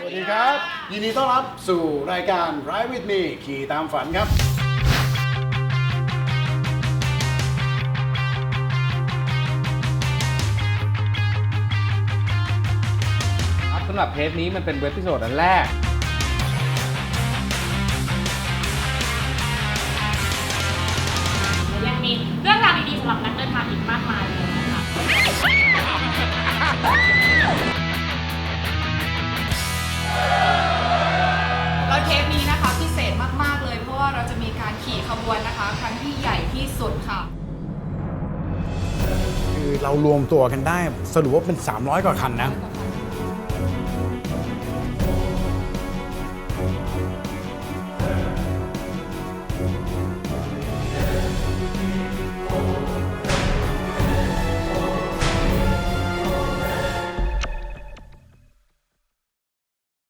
สวัสดีครับ ยินดีต้อนรับสู่รายการ Ride with me ขี่ตามฝันครับ ครับสำหรับเทปนี้มันเป็นเว็บพิโซดอันแรก ยังมีเรื่องราวดีๆสำหรับนักเดินทางอีกมากมายเลย การขี่ขบวนนะคะ ครั้งที่ใหญ่ที่สุดค่ะ คือเรารวมตัวกันได้สรุปว่าเป็น 300 กว่าคันนะ